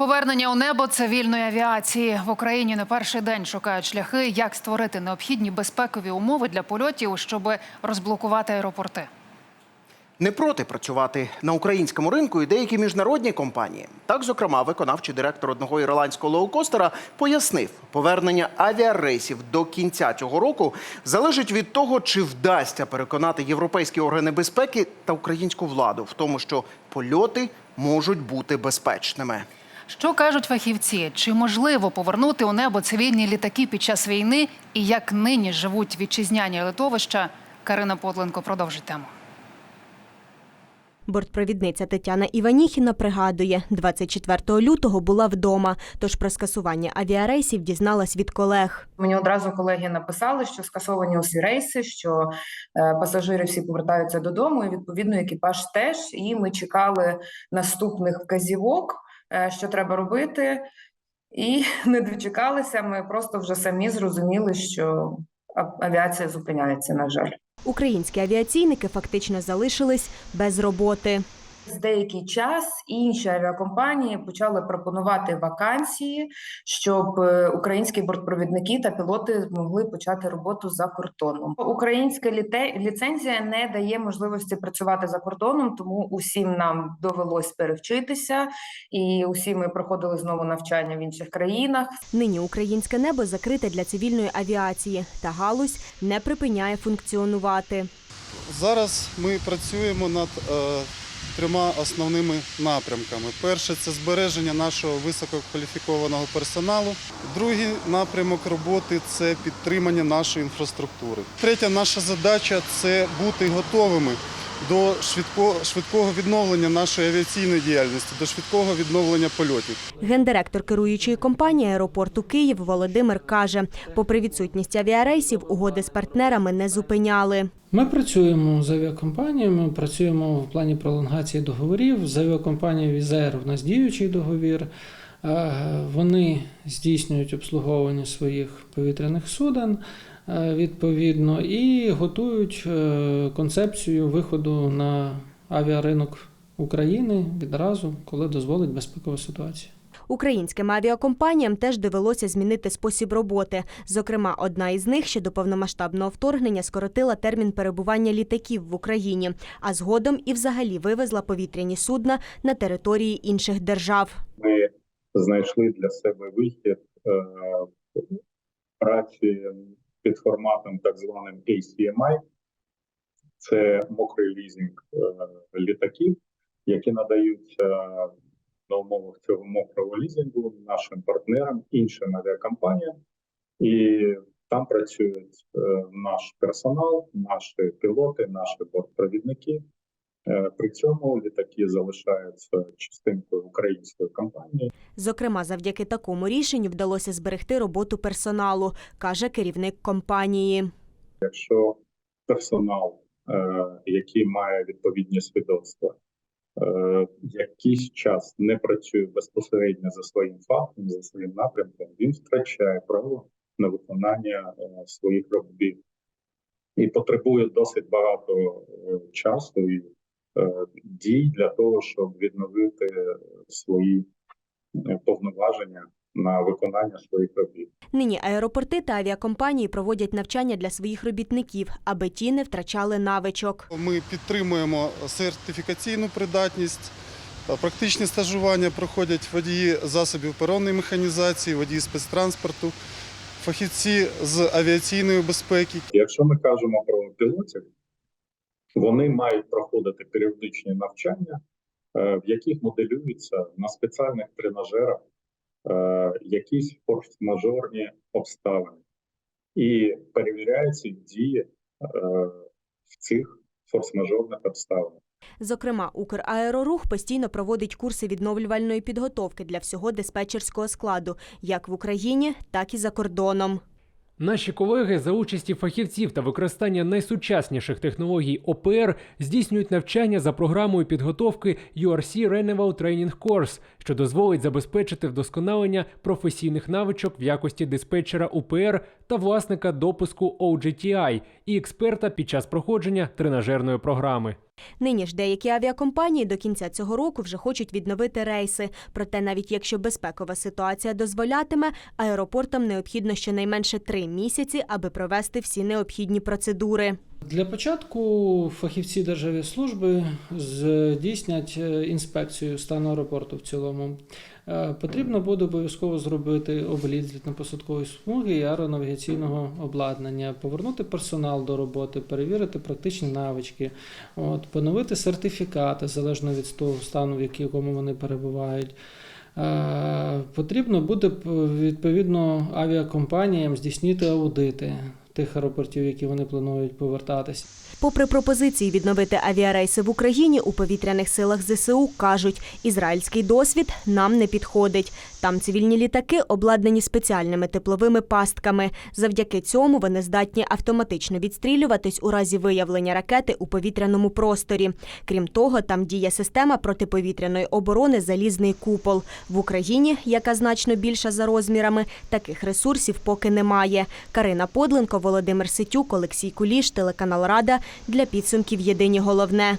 Повернення у небо цивільної авіації в Україні не перший день шукають шляхи, як створити необхідні безпекові умови для польотів, щоб розблокувати аеропорти. Не проти працювати на українському ринку і деякі міжнародні компанії. Так, зокрема, виконавчий директор одного ірландського лоукостера пояснив, повернення авіарейсів до кінця цього року залежить від того, чи вдасться переконати європейські органи безпеки та українську владу в тому, що польоти можуть бути безпечними. Що кажуть фахівці? Чи можливо повернути у небо цивільні літаки під час війни? І як нині живуть вітчизняні литовища? Карина Потленко продовжить тему. Бортпровідниця Тетяна Іваніхіна пригадує, 24 лютого була вдома, тож про скасування авіарейсів дізналась від колег. Мені одразу колеги написали, що скасовані усі рейси, що е, пасажири всі повертаються додому, і відповідно екіпаж теж. І ми чекали наступних вказівок, що треба робити, і не дочекалися. Ми просто вже самі зрозуміли, що авіація зупиняється. На жаль. Українські авіаційники фактично залишились без роботи. З деякий час інші авіакомпанії почали пропонувати вакансії, щоб е, українські бортпровідники та пілоти змогли почати роботу за кордоном. Українська літе- ліцензія не дає можливості працювати за кордоном, тому усім нам довелось перевчитися, і усі ми проходили знову навчання в інших країнах. Нині українське небо закрите для цивільної авіації, та галузь не припиняє функціонувати. Зараз ми працюємо над е, трьома основними напрямками. Перше це збереження нашого висококваліфікованого персоналу. Другий напрямок роботи це підтримання нашої інфраструктури. Третя наша задача це бути готовими до швидко, швидкого відновлення нашої авіаційної діяльності, до швидкого відновлення польотів. Гендиректор керуючої компанії аеропорту Київ Володимир каже, попри відсутність авіарейсів, угоди з партнерами не зупиняли. Ми працюємо з авіакомпаніями, працюємо в плані пролонгації договорів. З авіакомпанією Візер у нас діючий договір. Е, Вони здійснюють обслуговування своїх повітряних суден е, відповідно і готують е, концепцію виходу на авіаринок України відразу, коли дозволить безпекова ситуація. Українським авіакомпаніям теж довелося змінити спосіб роботи. Зокрема, одна із них ще до повномасштабного вторгнення скоротила термін перебування літаків в Україні, а згодом і взагалі вивезла повітряні судна на території інших держав. Знайшли для себе вихід е, праці під форматом так званим ACMI. Це мокрий лізинг е, літаків, які надаються на умовах цього мокрого лізингу нашим партнерам, іншим авіакомпаніям. І там працюють е, наш персонал, наші пілоти, наші бортпровідники. Е, При цьому літаки залишаються частинкою української компанії. Зокрема, завдяки такому рішенню вдалося зберегти роботу персоналу, каже керівник компанії. Якщо персонал, е, який має відповідні свідоцтва, е, якийсь час не працює безпосередньо за своїм фахом, за своїм напрямком, він втрачає право на виконання своїх робіт і потребує досить багато часу і дій для того, щоб відновити свої е, повноваження на виконання своїх робіт. Нині аеропорти та авіакомпанії проводять навчання для своїх робітників, аби ті не втрачали навичок. Ми підтримуємо сертифікаційну придатність. Практичні стажування проходять водії засобів перонної механізації, водії спецтранспорту, фахівці з авіаційної безпеки. Якщо ми кажемо про пілотів, вони мають проходити періодичні навчання, е, в яких моделюються на спеціальних тренажерах е, якісь форс-мажорні обставини, і перевіряються дії е, в цих форс-мажорних обставинах. Зокрема, Украерорух постійно проводить курси відновлювальної підготовки для всього диспетчерського складу, як в Україні, так і за кордоном. Наші колеги за участі фахівців та використання найсучасніших технологій ОПР здійснюють навчання за програмою підготовки URC Renewal Training Course, що дозволить забезпечити вдосконалення професійних навичок в якості диспетчера УПР та власника допуску OGTI і експерта під час проходження тренажерної програми. Нині ж деякі авіакомпанії до кінця цього року вже хочуть відновити рейси. Проте, навіть якщо безпекова ситуація дозволятиме, аеропортам необхідно щонайменше три місяці, аби провести всі необхідні процедури. Для початку фахівці Державіслужби здійснять е, інспекцію стану аеропорту в цілому. Е, Потрібно буде обов'язково зробити обліт злітно-посадкової смуги і аеронавігаційного обладнання, повернути персонал до роботи, перевірити практичні навички, от, поновити сертифікати залежно від того стану, в якому вони перебувають. Е, Потрібно буде відповідно авіакомпаніям здійснити аудити тих аеропортів, які вони планують повертатись. Попри пропозиції відновити авіарейси в Україні, у повітряних силах ЗСУ кажуть, ізраїльський досвід нам не підходить. Там цивільні літаки обладнані спеціальними тепловими пастками. Завдяки цьому вони здатні автоматично відстрілюватись у разі виявлення ракети у повітряному просторі. Крім того, там діє система протиповітряної оборони Залізний купол. В Україні, яка значно більша за розмірами, таких ресурсів поки немає. Карина Подленко, Володимир Ситюк, Олексій Куліш, телеканал Рада для підсумків Єдині головне.